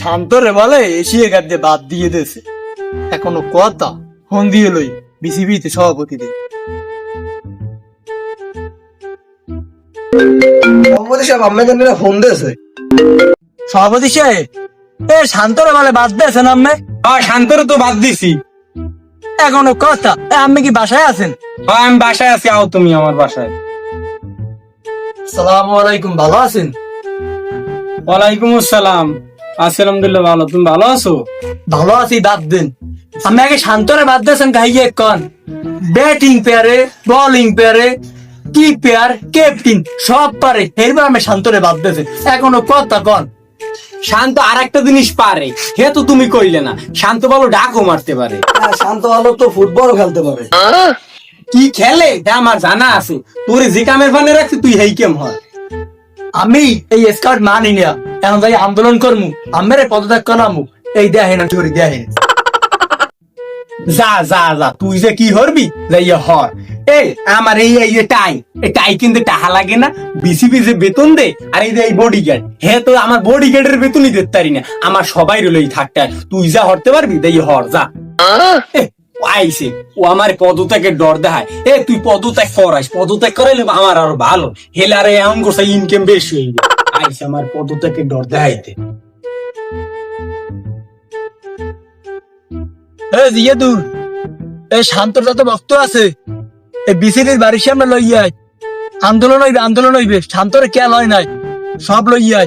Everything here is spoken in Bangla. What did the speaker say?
শান্তরে বলে এশিয়া কাপ বাদ দিয়ে দিয়েছে এখনও কথা ফোন দিয়ে লই বিসিবিতে সভাপতিতে সভাপতি সাহেব আপনাকে নিয়ে ফোন দিয়েছে। সভাপতি সাহেব এ শান্তরে বলে বাদ দিয়েছেন আমি হ্যাঁ শান্তরে তো বাদ দিছি। এখনও কথা এ, আপনি কি বাসায় আছেন? হ্যাঁ আমি বাসায় আছি আও তুমি আমার বাসায়। সালাম আলাইকুম ভালো আছেন? ওয়ালাইকুম আসসালাম। আলহামদুলিল্লাহ ভালো। তুমি ভালো আছো? ভালো আছি বাদ দিন। আমি আগে শান্তরে বাদ দিয়েছেন গাইয়ে কন। ব্যাটিং পেয়ারে বোলিং পেয়ারে কি পেয়ার ক্যাপ্টেন সব পারে। এরবার আমি শান্তরে বাদ দিয়েছে। এখনও কথা কন। শান্ত আর একটা জিনিস পারে। হে তো তুমি কইলে না। শান্ত ভালো ডাকও মারতে পারে। হ্যাঁ, শান্ত ভালো তো ফুটবল খেলতে পারে। কি খেলে? তা আমার জানা আছে। তোরে যে কামের ফানে রাখছি তুই হেই কেম হয়? আমি এই স্কাউট মানি না। এখন যাই আন্দোলন করমু আমের পদত্যাগ করামু। এই দেখেন চুরি দেখেন যা যা যা তুই যে কি হরবি? যাইয়া হর এই আমার এই এই যে টাই এই টাই কিন্তু টাহা লাগে না। বিসিবি যে বেতন দে আর এই যে এই বডি গার্ড হে তো আমার বডি গার্ডের বেতনই দিতে পারি না। আমার সবাই রইল এই থাকতে তুই যা হরতে পারবি তাই হর যা। এ, আইছে। ও আমার পদত্যাগের ডর দেখায়। এ, তুই পদত্যাগ করাইস। পদত্যাগ করাইলে আমার আরও ভালো। হেলে আরে এমন করছে ইনকাম বেশি হইবে আইছে আমার পদত্যাগের ডর দেখাইতে। এ দূর শান্তর যত ভক্ত আছে। এই বিসিবির বাড়ির সামনে লইয়াই আন্দোলন হইবে আন্দোলন হইবে। শান্তরে কে লয় নাই। সব লইয়াই